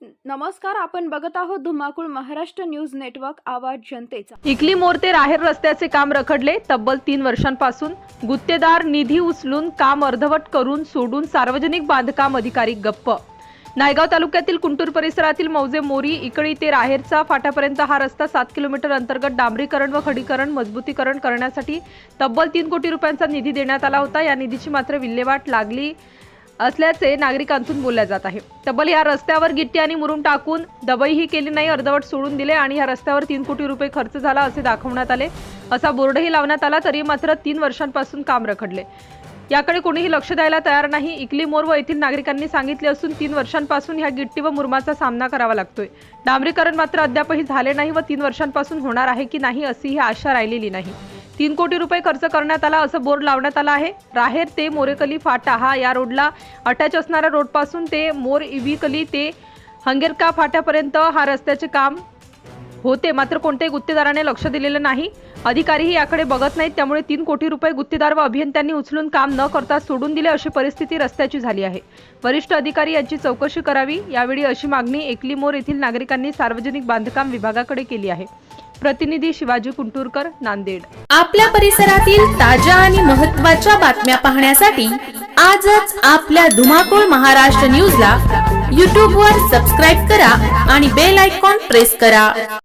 नमस्कार आपण बघत आहोत धुमाकूळ महाराष्ट्र न्यूज नेटवर्क आवाज जनतेचा. इकली मोर ते राहेर रस्त्याचे काम रखडले तब्बल तीन वर्षांपासून गुत्तेदार निधी उचलून काम अर्धवट करून सोडून सार्वजनिक बांधकाम अधिकारी गप्प. नायगाव तालुक्यातील कुंटूर परिसरातील मौजे मोरी इकडी ते राहेरचा फाट्यापर्यंत हा रस्ता सात किलोमीटर अंतर्गत डांबरीकरण व खडीकरण मजबूतीकरण करण्यासाठी तब्बल तीन कोटी रुपयांचा निधी देण्यात आला होता. या निधीची मात्र विल्हेवाट लागली असल्याचे नागरिकांतून बोलल्या जात आहे. तब्बल या रस्त्यावर गिट्टी आणि मुरुम टाकून दबईही केली नाही अर्धवट सोडून दिले आणि या रस्त्यावर तीन कोटी रुपये खर्च झाला असे दाखवण्यात आले. असा बोर्डही लावण्यात आला तरी मात्र तीन वर्षांपासून काम रखडले. याकडे कोणीही लक्ष द्यायला तयार नाही. इकली मोर व येथील नागरिकांनी सांगितले असून तीन वर्षांपासून ह्या गिट्टी व मुरमाचा सामना करावा लागतोय. डांबरीकरण मात्र अद्यापही झाले नाही व तीन वर्षांपासून होणार आहे की नाही अशी ही आशा राहिलेली नाही. तीन कोटी रुपये खर्च करण्यात आला असं बोर्ड लावण्यात आला आहे. राहेर ते मोरेकली फाटा हा या रोडला अटॅच असणाऱ्या रोडपासून ते मोर इविकली ते हंगेरका फाट्यापर्यंत हा रस्त्याचे काम होते. मात्र कोणत्याही गुत्तेदाराने लक्ष दिलेलं नाही. अधिकारीही याकडे बघत नाहीत. त्यामुळे तीन कोटी रुपये गुत्तेदार व अभियंत्यांनी उचलून काम न करता सोडून दिले अशी परिस्थिती रस्त्याची झाली आहे. वरिष्ठ अधिकारी यांची चौकशी करावी यावेळी अशी मागणी एकली मोर येथील नागरिकांनी सार्वजनिक बांधकाम विभागाकडे केली आहे. प्रतिनिधी शिवाजी कुंटूरकर नांदेड. आपल्या परिसरातील ताज्या आणि महत्त्वाच्या बातम्या पाहण्यासाठी आजच आपल्या धुमाकूळ महाराष्ट्र न्यूजला यूट्यूबवर सबस्क्राईब करा आणि बेल आयकॉन प्रेस करा.